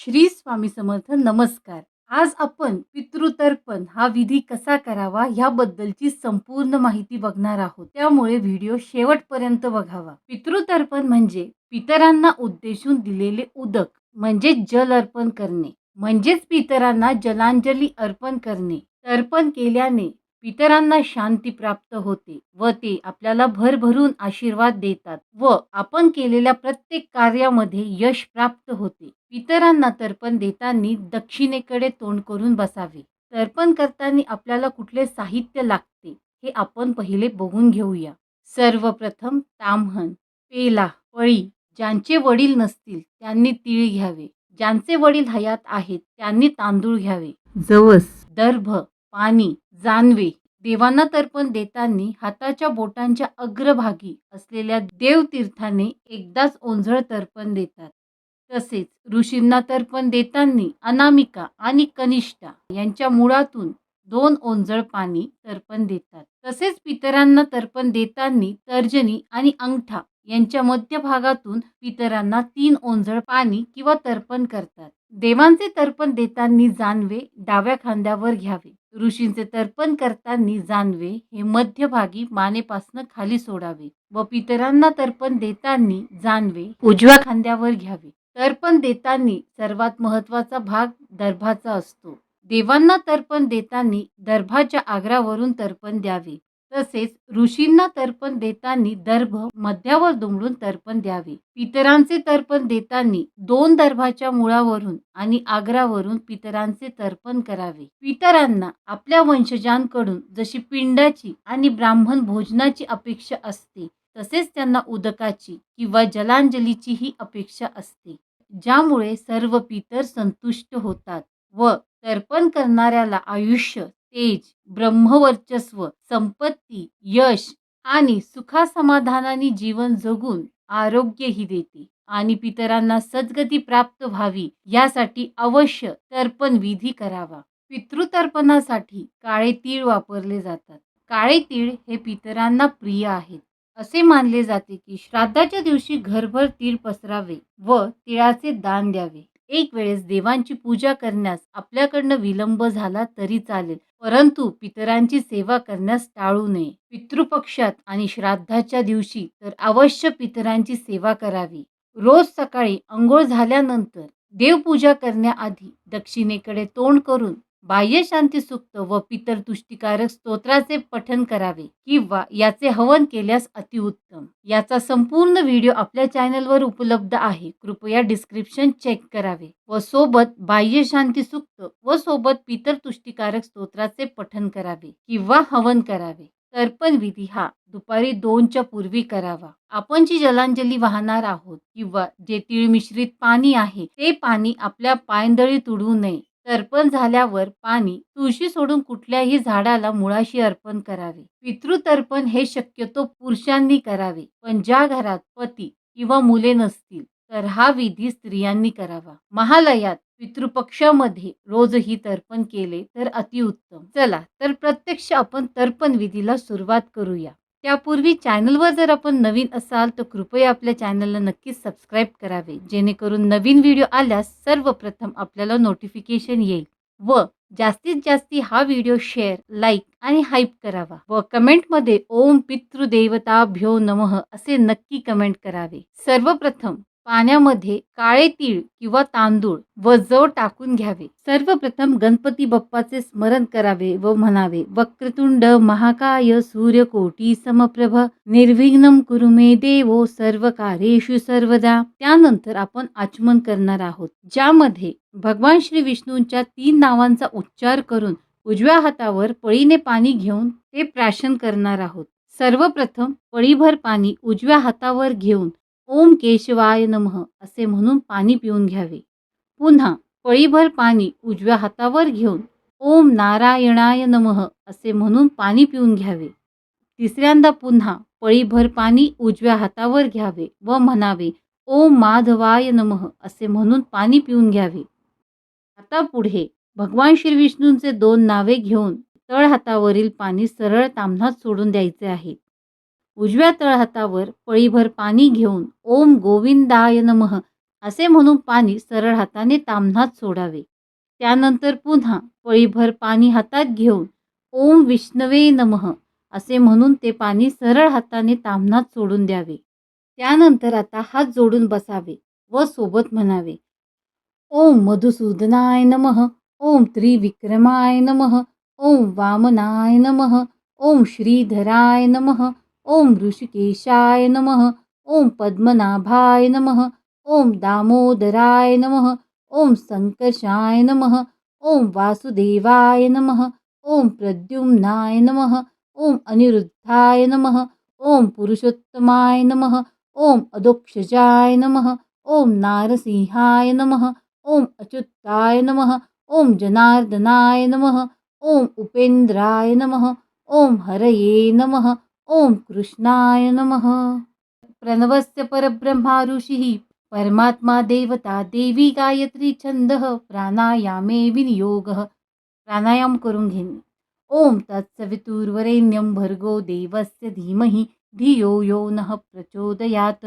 श्री स्वामी समर्थ नमस्कार. आज आपण पितृतर्पण हा विधी कसा करावा ह्याबद्दलची संपूर्ण माहिती बघणार आहोत. त्यामुळे व्हिडिओ शेवटपर्यंत बघावा. पितृतर्पण म्हणजे पितरांना उद्देशून दिलेले उदक म्हणजे जल अर्पण करणे. म्हणजेच पितरांना जलांजली अर्पण करणे. तर्पण केल्याने पितरांना शांती प्राप्त होते व ते आपल्याला भरभरून आशीर्वाद देतात व आपण केलेल्या प्रत्येक कार्यामध्ये यश प्राप्त होते. पितरांना तर्पण देताना दक्षिणेकडे तोंड करून बसावे. तर्पण करताना आपल्याला कुठले साहित्य लागते हे आपण पहिले बघून घेऊया. सर्वप्रथम ताम्हण पेला पळी ज्यांचे वडील नसतील त्यांनी तीळ घ्यावे. ज्यांचे वडील हयात आहेत त्यांनी तांदूळ घ्यावे. जवस. दर्भ पाणी जानवे देवांना तर्पण देताना हाताच्या बोटांच्या अग्रभागी असलेल्या देवतीर्थाने एकदाच ओंझळ तर्पण देतात. तसेच ऋषींना तर्पण देताना अनामिका आणि कनिष्ठा यांच्या मुळातून दोन ओंजळ पाणी तर्पण देतात. तसेच पितरांना तर्पण देताना तर्जनी आणि अंगठा यांच्या मध्यभागातून पितरांना तीन ओंजळ पाणी किंवा तर्पण करतात. देवांचे तर्पण देताना जानवे डाव्या खांद्यावर घ्यावे. ऋषींचे तर्पण करताना जानवे हे मध्यभागी मानेपासनं खाली सोडावे व पितरांना तर्पण देताना जानवे उजव्या खांद्यावर घ्यावे. तर्पण देताना सर्वात महत्त्वाचा भाग दर्भाचा असतो. देवांना तर्पण देताना दर्भाच्या आग्रावरून तर्पण द्यावे. तसेच ऋषींना तर्पण देताना दर्भ मध्यावर दुमडून तर्पण द्यावे. पितरांचे तर्पण देताना दोन दर्भाच्या मुळावरून आणि आग्रावरून पितरांचे तर्पण करावे. पितरांना आपल्या वंशजांकडून जशी पिंडाची आणि ब्राह्मण भोजनाची अपेक्षा असते तसेच त्यांना उदकाची किंवा जलांजलीची ही अपेक्षा असते ज्यामुळे सर्व पितर संतुष्ट होतात व तर्पण करणाऱ्याला आयुष्य तेज ब्रह्मवर्चस्व संपत्ती यश आणि सुखासमाधानाने जीवन जगून आरोग्यही देते आणि पितरांना सद्गती प्राप्त व्हावी यासाठी अवश्य तर्पण विधी करावा. पितृतर्पणासाठी काळे तीळ वापरले जातात. काळे तीळ हे पितरांना प्रिय आहेत. असे मानले जाते की श्राद्धाच्या दिवशी घरभर तीळ पसरावे व तिळाचे दान द्यावे. एक वेळेस देवांची पूजा करण्यास आपल्याकडनं विलंब झाला तरी चालेल. परंतु पितरांची सेवा करण्यास टाळू नये. पितृपक्षात आणि श्राद्धाच्या दिवशी तर अवश्य पितरांची सेवा करावी. रोज सकाळी अंघोळ झाल्यानंतर देवपूजा करण्याआधी दक्षिणेकडे तोंड करून बाह्य सुप्त व पितर तुष्टिकारक स्तोत्राचे पठन करावे किंवा याचे हवन केल्यास अतिउत्तम याचा संपूर्ण व्हिडिओ आपल्या चॅनलवर उपलब्ध आहे. कृपया डिस्क्रिप्शन चेक करावे व सोबत बाह्य शांती सुक्त व सोबत पितर तुष्टिकारक स्तोत्राचे पठन करावे किंवा हवन करावे. तर्पण विधी हा दुपारी दोनच्या पूर्वी करावा. आपण जी जलांजली वाहणार आहोत किंवा जे तिळ मिश्रित पाणी आहे ते पाणी आपल्या पायंदळी तुडवू नये. तर्पण झाल्यावर पाणी तुळशी सोडून कुठल्याही झाडाला मुळाशी अर्पण करावे. पितृतर्पण हे शक्यतो पुरुषांनी करावे पण ज्या घरात पती किंवा मुले नसतील तर हा विधी स्त्रियांनी करावा. महालयात पितृपक्षामध्ये रोजही तर्पण केले तर अतिउत्तम. चला तर प्रत्यक्ष आपण तर्पण विधीला सुरुवात करूया. त्यापूर्वी चॅनलवर जर आपण नवीन असाल तर कृपया आपल्या चॅनलला नक्कीच सबस्क्राईब करावे. जेणेकरून नवीन व्हिडिओ आल्यास सर्वप्रथम आपल्याला नोटिफिकेशन येईल व जास्तीत जास्ती हा व्हिडिओ शेअर लाईक आणि हाईप करावा व कमेंटमध्ये ओम पितृदेवताभ्यो नमः असे नक्की कमेंट करावे. सर्वप्रथम पाण्यामध्ये काळे तीळ किंवा तांदूळ व जव टाकून घ्यावे. सर्वप्रथम गणपती बाप्पाचे स्मरण करावे व म्हणावे वक्रतुंड महाकाय सूर्यकोटी समप्रभ निर्विघ्नम कुरुमे देवो सर्व कार्येषु सर्वदा. त्यानंतर आपण आचमन करणार आहोत ज्यामध्ये भगवान श्री विष्णूंच्या तीन नावांचा उच्चार करून उजव्या हातावर पळीने पाणी घेऊन ते प्राशन करणार आहोत. सर्वप्रथम पळीभर पाणी उजव्या हातावर घेऊन ओम केशवाय नमः असे म्हणून पाणी पिऊन घ्यावे. पुन्हा पळीभर पाणी उजव्या हातावर घेऊन ओम नारायणाय नमः असे म्हणून पाणी पिऊन घ्यावे. तिसऱ्यांदा पुन्हा पळीभर पाणी उजव्या हातावर घ्यावे व म्हणावे ओम माधवाय नमः असे म्हणून पाणी पिऊन घ्यावे. आता पुढे भगवान श्री विष्णूंचे दोन नावे घेऊन तळ हातावरील पाणी सरळ तांबणात सोडून द्यायचे आहे. उजव्या तळहातावर पळीभर पाणी घेऊन ओम गोविंदाय नमः असे म्हणून पाणी सरळ हाताने तामनात सोडावे. त्यानंतर पुन्हा पळीभर पाणी हातात घेऊन ओम विष्णवे नमः असे म्हणून ते पाणी सरळ हाताने तामनात सोडून द्यावे. त्यानंतर आता हात जोडून बसावे व सोबत म्हणावे. ओम मधुसूदनाय नमः ओम त्रिविक्रमाय नमः ओम वामनाय नमः ओम श्रीधराय नमः ओम ऋषिकेशाय नमः ओम पद्मनाभाय नमः ओम दामोदराय नमः ओम संकर्षाय नमः ओम वासुदेवाय नमः ओम प्रद्युम्नाय नमः ओम अनिरुद्धाय नमः ओम पुरुषोत्तमाय नमः ओम अदोक्षजाय नमः ओम नारसिंहाय नमः ओम अच्युताय नमः ओम जनार्दनाय नमः ओम उपेन्द्राय नमः ओम हरये नमः ओम कृष्णाय नमः। प्रणवस्य परब्रह्मा ऋषिः परमात्मा देवता देवी गायत्री छंद प्राणायामे विनियोगः। प्राणायाम करून घेणे। ओम तत्सवितुर्वरेण्यं भर्गो देवस्य धीमहि धियो यो नः प्रचोदयात्।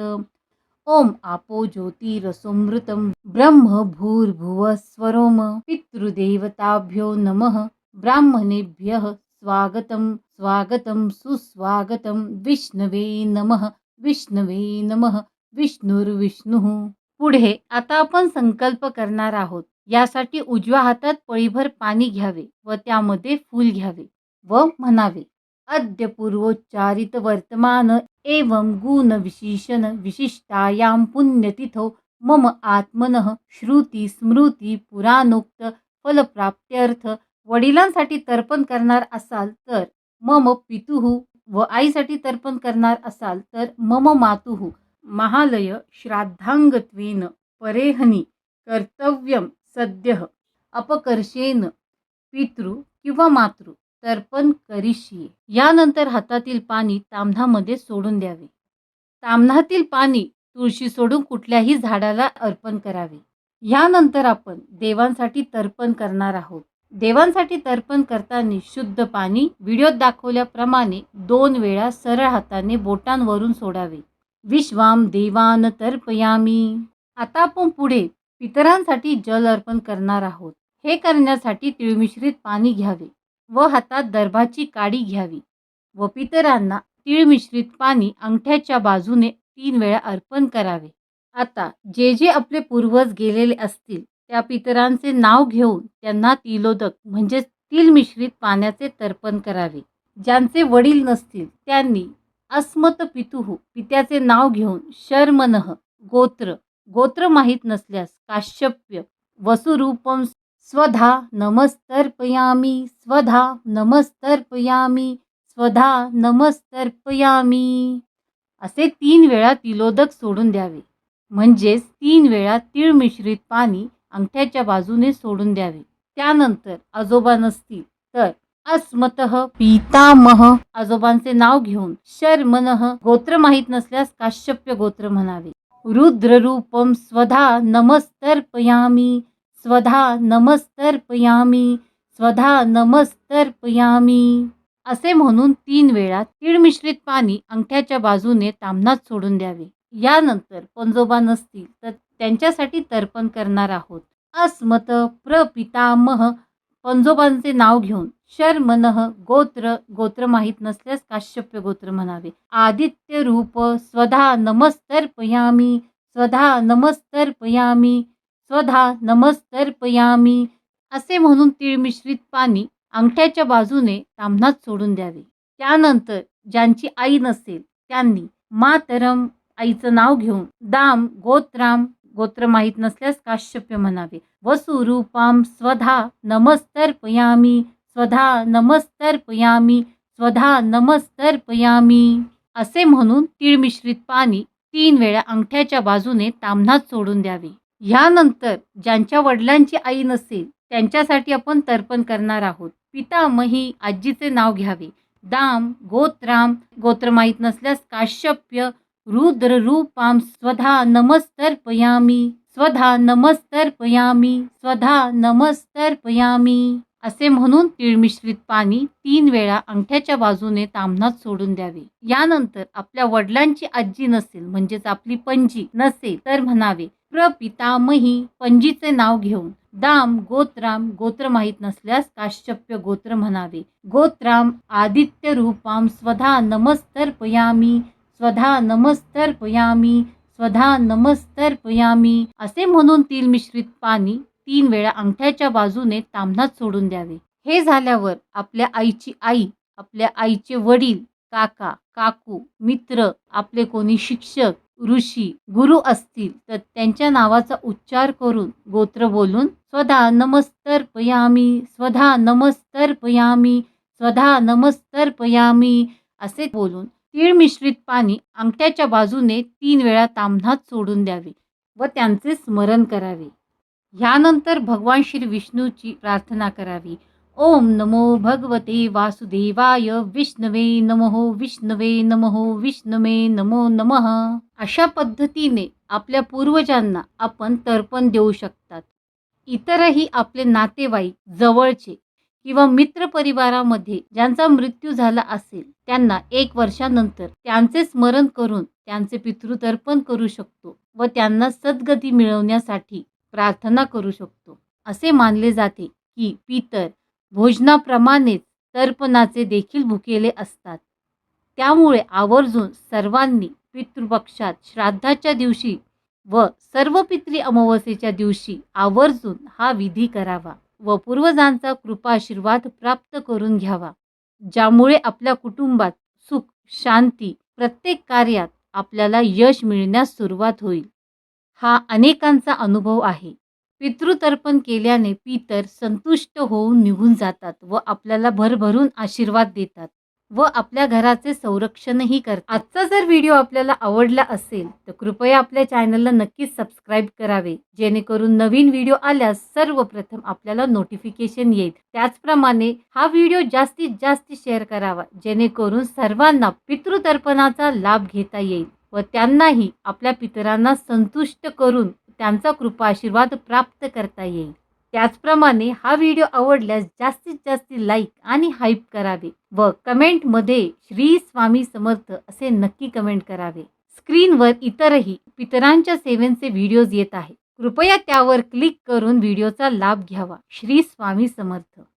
ओम आपो ज्योतिरसोमृतं ब्रह्म भूर्भुवः स्वरोम पितृदेवताभ्यो नमः ब्राह्मणेभ्यः स्वागतं स्वागतं सुस्वागतं विष्णवे नमः विष्णवे नमः विष्णुर्विष्णुः। पुढे आता आपण संकल्प करणार आहोत यासाठी उजव्या हातात पळीभर पाणी घ्यावे व त्यामध्ये फूल घ्यावे व म्हणावे अद्य पूर्वोच्चारित वर्तमान एवं गुण विशेषण विशिष्टायां पुण्यतिथौ मम आत्मनः श्रुती स्मृती पुराणोक्त फलप्राप्त्यर्थ वडिलांसाठी तर्पण करणार असाल तर मम पितुः व आईसाठी तर्पण करणार असाल तर मम मातुः. महालय श्राद्धांगत्वेन परेहनी कर्तव्यम सद्यः अपकर्षेन पितृ किंवा मातृ तर्पण करिष्ये. यानंतर हातातील पाणी ताम्हणामध्ये सोडून द्यावे. ताम्हणातील पाणी तुळशी सोडून कुठल्याही झाडाला अर्पण करावे. यानंतर आपण देवांसाठी तर्पण करणार आहोत. देवांसाठी तर्पण करताना शुद्ध पाणी व्हिडिओत दाखवल्याप्रमाणे दोन वेळा सरळ हाताने बोटांवरून सोडावे. विश्वाम देवान तर्पयामी. आता आपण पुढे पितरांसाठी जल अर्पण करणार आहोत. हे करण्यासाठी तिळमिश्रित पाणी घ्यावे व हातात दर्भाची काडी घ्यावी व पितरांना तिळमिश्रित पाणी अंगठ्याच्या बाजूने तीन वेळा अर्पण करावे. आता जे जे आपले पूर्वज गेलेले असतील त्या पितरांचे नाव घेऊन त्यांना तिलोदक म्हणजेच तिल मिश्रित पाण्याचे तर्पण करावे. ज्यांचे वडील नसतील त्यांनी अस्मत पितुः पित्याचे नाव घेऊन शर्मनः गोत्र गोत्र माहीत नसल्यास काश्यप्य वसुरूपम स्वधा नमस्तर्पयामी स्वधा नमस्तर्पयामी स्वधा नमस्तर्पयामी. असे तीन वेळा तिलोदक सोडून द्यावे. म्हणजेच तीन वेळा तीळ मिश्रित पाणी अंगठ्याच्या बाजूने सोडून द्यावे. त्यानंतर आजोबा नसतील तर अस्मत पितामह आजोबांचे नाव घेऊन शर्मनः गोत्र माहीत नसल्यास काश्यप्य गोत्र म्हणावे. रुद्ररूपम स्वधा नमस्तर्पयामी स्वधा नमस्तर्पयामी स्वधा नमस्तर्पयामी. असे म्हणून तीन वेळा तीळ मिश्रित पाणी अंगठ्याच्या बाजूने ताम्हणात सोडून द्यावे. यानंतर पंजोबा नसतील तर त्यांच्यासाठी तर्पण करणार आहोत. अस्मत प्रपितामह पंजोबांचे नाव घेऊन शर्मनः गोत्र गोत्र माहीत नसल्यास काश्यप्य गोत्र म्हणावे. आदित्य रूप स्वधा नमस्तर्पयामी स्वधा नमस्तर्पयामी स्वधा नमस्तर्पयामी असे म्हणून तीळ मिश्रित पाणी अंगठ्याच्या बाजूने ताम्हणात सोडून द्यावे. त्यानंतर ज्यांची आई नसेल त्यांनी मातरम आईचं नाव घेऊन दाम गोत्राम गोत्र माहीत नसल्यास काश्यप्य म्हणावे. वसुरूपाम स्वधा नमस्तर्पयामी स्वधा नमस्तर्पयामी स्वधा नमस्तर्पयामी. असे म्हणून तीळ मिश्रित पाणी तीन वेळा अंगठ्याच्या बाजूने ताम्हणात सोडून द्यावे. ह्यानंतर ज्यांच्या वडिलांची आई नसेल त्यांच्यासाठी आपण तर्पण करणार आहोत. पितामही आजीचे नाव घ्यावे. दाम गोत्राम गोत्र माहीत नसल्यास काश्यप्य रुद्ररूपां स्वधा नमस्तर्पयामी स्वधा नमस्तर्पयामी स्वधा नमस्तर्पयामी. असे म्हणून तीळ मिश्रित पाणी तीन वेळा अंगठ्याच्या बाजूने तामनात सोडून द्यावे. यानंतर आपल्या वडिलांची आजी नसेल म्हणजेच आपली पणजी नसेल तर म्हणावे प्रपितामही पंजीचे नाव घेऊन दाम गोत्राम गोत्र माहीत नसल्यास काश्यप्य गोत्र म्हणावे. गोत्राम आदित्य रूपाम स्वधा नमस्तर्पयामी स्वधा नमस्तर्पयामी स्वधा नमस्तर्पयामी असे म्हणून तिल मिश्रित पाणी तीन वेळा अंगठ्याच्या बाजूने तांबणात सोडून द्यावे. हे झाल्यावर आपल्या आईची आई आपल्या आईचे वडील काका काकू मित्र आपले कोणी शिक्षक ऋषी गुरु असतील तर त्यांच्या नावाचा उच्चार करून गोत्र बोलून स्वधा नमस्तर्पयामी स्वधा नमस्तर्पयामी स्वधा नमस्तर्पयामी असे बोलून तीळ मिश्रित पाणी अंगठ्याच्या बाजूने तीन वेळा तांबणात सोडून द्यावे व त्यांचे स्मरण करावे. ह्यानंतर भगवान श्री विष्णूची प्रार्थना करावी. ओम नमो भगवते वासुदेवाय विष्णवे नमो विष्णवे नमो विष्णवे नमो नमः. अशा पद्धतीने आपल्या पूर्वजांना आपण तर्पण देऊ शकतात. इतरही आपले नातेवाईक जवळचे किंवा मित्र परिवारामध्ये ज्यांचा मृत्यू झाला असेल त्यांना एक वर्षानंतर त्यांचे स्मरण करून त्यांचे पितृतर्पण करू शकतो व त्यांना सद्गती मिळवण्यासाठी प्रार्थना करू शकतो. असे मानले जाते की पितर भोजनाप्रमाणेच तर्पणाचे देखील भुकेले असतात. त्यामुळे आवर्जून सर्वांनी पितृपक्षात श्राद्धाच्या दिवशी व सर्व पितृ अमावस्येच्या दिवशी आवर्जून हा विधी करावा. व पूर्वजांचा कृपाशीर्वाद प्राप्त करून घ्यावा ज्यामुळे आपल्या कुटुंबात सुख शांती प्रत्येक कार्यात आपल्याला यश मिळण्यास सुरुवात होईल. हा अनेकांचा अनुभव आहे. पितृतर्पण केल्याने पितर संतुष्ट होऊन निघून जातात व आपल्याला भरभरून आशीर्वाद देतात. व आपल्या घराचे संरक्षणही करतात. आजचा जर व्हिडिओ आपल्याला आवडला असेल तर कृपया आपल्या चॅनलला नक्कीच सबस्क्राईब करावे जेणेकरून नवीन व्हिडिओ आल्यास सर्वप्रथम आपल्याला नोटिफिकेशन येईल. त्याचप्रमाणे हा व्हिडिओ जास्तीत जास्त शेअर करावा जेणेकरून सर्वांना पितृतर्पणाचा लाभ घेता येईल व त्यांनाही आपल्या पितरांना संतुष्ट करून त्यांचा कृपा आशीर्वाद प्राप्त करता येईल. त्याचप्रमाणे हा व्हिडिओ आवडल्यास जास्तीत जास्त लाईक आणि हाईप करावे व कमेंटमध्ये श्री स्वामी समर्थ असे नक्की कमेंट करावे. स्क्रीनवर इतरही पितरांच्या सेवेंचे व्हिडिओज येत आहे कृपया त्यावर क्लिक करून व्हिडिओचा लाभ घ्यावा. श्री स्वामी समर्थ.